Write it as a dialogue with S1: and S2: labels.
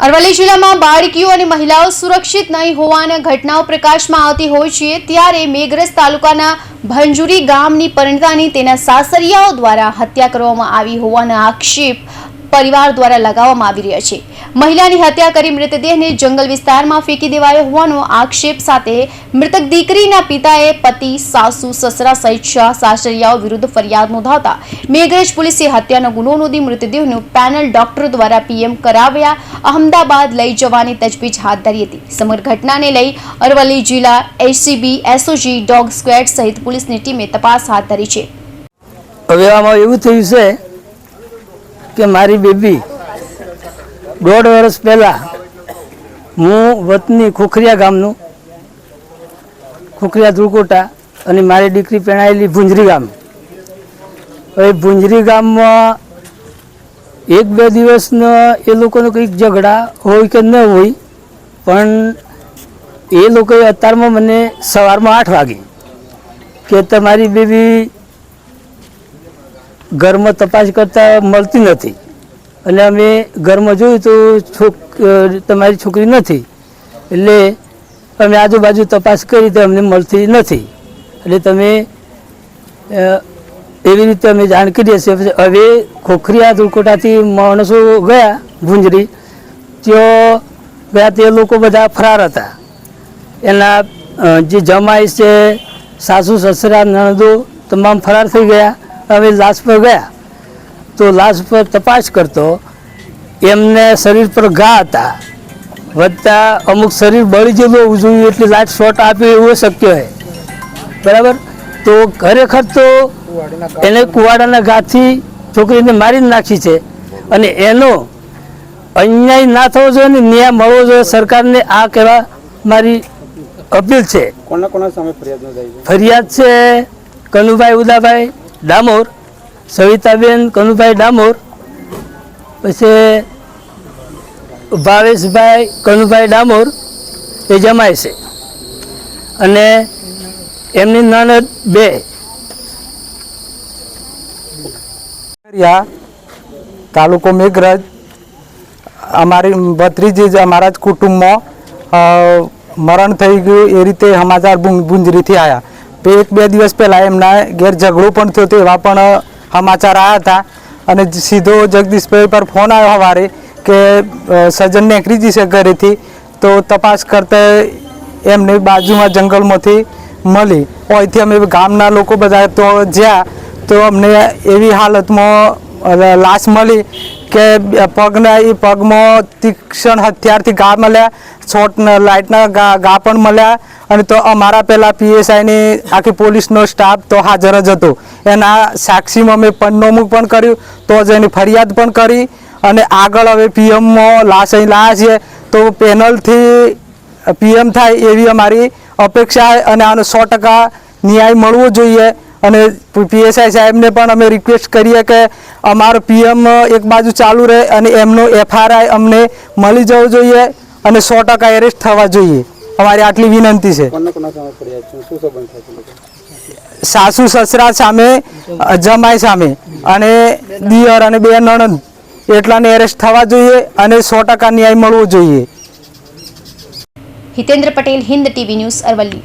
S1: અરવલ્લી જિલ્લામાં બાળકીઓ અને મહિલાઓ સુરક્ષિત નહીં હોવાના ઘટનાઓ પ્રકાશમાં આવતી હોય છે, ત્યારે મેઘરજ તાલુકાના ભંજુરી ગામની પરિણીતાની તેના સાસરિયાઓ દ્વારા હત્યા કરવામાં આવી હોવાના આક્ષેપ પરિવાર દ્વારા લગાવવામાં આવી રહ્યા છે. મહિલાની હત્યા કરી મૃતદેહને જંગલ વિસ્તારમાં ફેંકી દેવાયો હોવાનો આક્ષેપ સાથે મૃતક દીકરીના પિતાએ પતિ, સાસુ, સસરા સહિત છ સાસરિયાઓ વિરુદ્ધ ફરિયાદ નોંધાવતા મેઘરજ પોલીસે હત્યાનો ગુનો નોંધી મૃતદેહનું પેનલ ડોક્ટર દ્વારા પીએમ કરાવ્યા, અહમદાબાદ લઈ જવાની તજવીજ હાથ ધરી હતી. સમગ્ર ઘટનાને લઈ અરવલ્લી જિલ્લા એસીબી એસઓજી, ડોગ સ્ક્વેડ સહિત પોલીસની ટીમે તપાસ હાથ ધરી છે.
S2: હવે આમાં એવું થયું છે કે મારી બેબી દોઢ વર્ષ પહેલાં હું વતની ખોખરિયા ગામનું, ખોખરિયા ધુળકોટા અને મારી દીકરી પેણાયેલી ભુંજરી ગામ. હવે ભુંજરી ગામમાં એક બે દિવસનો એ લોકોનો કંઈક ઝઘડા હોય કે ન હોય, પણ એ લોકોએ અત્યારમાં મને સવારમાં આઠ વાગે કે તમારી બેબી ઘરમાં તપાસ કરતાં મળતી નથી. અને અમે ઘરમાં જોયું તો છોક તમારી છોકરી નથી. એટલે અમે આજુબાજુ તપાસ કરી તો અમને મળતી નથી. એટલે તમે એવી રીતે અમે જાણ છીએ પછી હવે ખોખરિયા ધુળકોટાથી માણસો ગયા ભુંજરી. ત્યાં ગયા તે લોકો બધા ફરાર હતા. એના જે જમાઈ છે, સાસુ, સસરા, નણદો તમામ ફરાર થઈ ગયા. હવે લાશ પર ગયા. તો લાશ પર તપાસ કરતો એમને શરીર પર ઘા હતા. વધતા અમુક શરીર બળી ગયેલું હોવું જોઈએ એટલે લાશ શોટ આપ્યો એવું શક્ય હોય બરાબર? તો ખરેખર તો એને કુવાડાના ઘાથી છોકરીને મારી નાખી છે. અને એનો અન્યાય ના થવો જોઈએ ને ન્યાય મળવો જોઈએ. સરકારને આ કહેવા મારી અપીલ છે.
S3: કોના કોના સામે ફરિયાદ છે?
S2: ફરિયાદ છે કનુભાઈ ઉદાભાઈ ડામોર, સવિતાબેન, કનુભાઈ ડામોર, પછી ભાવેશભાઈ, કનુભાઈ ડામોર એ જમાય છે. અને એમની નાનદ બે.
S3: તાલુકો મેઘરજ. અમારી ભત્રીજી જ અમારા જ કુટુંબમાં મરણ થઈ ગયું એ રીતે સમાચાર ભું- આવ્યા તો એક બે દિવસ પહેલાં એમના ઘેર ઝઘડો પણ થયો તો એવા પણ સમાચાર આવ્યા હતા. અને સીધો જગદીશભાઈ પર ફોન આવ્યો સવારે કે અ, સજ્જન નીકળી જશે ઘરેથી. તો તપાસ કરતા એમને બાજુમાં જંગલમાંથી મળી. અહીંથી અમે ગામના લોકો બધા તો જ્યાં તો અમને એવી હાલતમાં લાશ મળી કે પગના એ પગમાં તીક્ષ્ણ હથિયારથી ઘા મળ્યા શોર્ટ લાઇટના ઘા પણ મળ્યા અને તો અમારા પહેલાં પીએસઆઈની આખી પોલીસનો સ્ટાફ તો હાજર જ હતો. એના સાક્ષીમાં અમે પન્નોમું પણ કર્યું, તો જ એની ફરિયાદ પણ કરી અને આગળ હવે પીએમમાં લાશ અહીં લાયા છીએ. તો પેનલથી પીએમ થાય એવી અમારી અપેક્ષા અને આનો સો ટકા ન્યાય મળવો જોઈએ. અને પીએસઆઈ સાહેબને પણ અમે રિક્વેસ્ટ કરીએ કે અમારો પીએમ એક બાજુ ચાલુ રહે અને એમનો એફઆરઆઈ અમને મળી જવો જોઈએ અને સો ટકા એરેસ્ટ થવા જોઈએ. અમારી આટલી વિનંતી છે. સાસુ સસરા સામે જમાઈ સામે અને દિયર અને બે નણંદ એટલાને એરેસ્ટ થવા જોઈએ અને સો ટકા ન્યાય મળવો જોઈએ.
S1: Hitendra Patel Hind TV news Aravalli.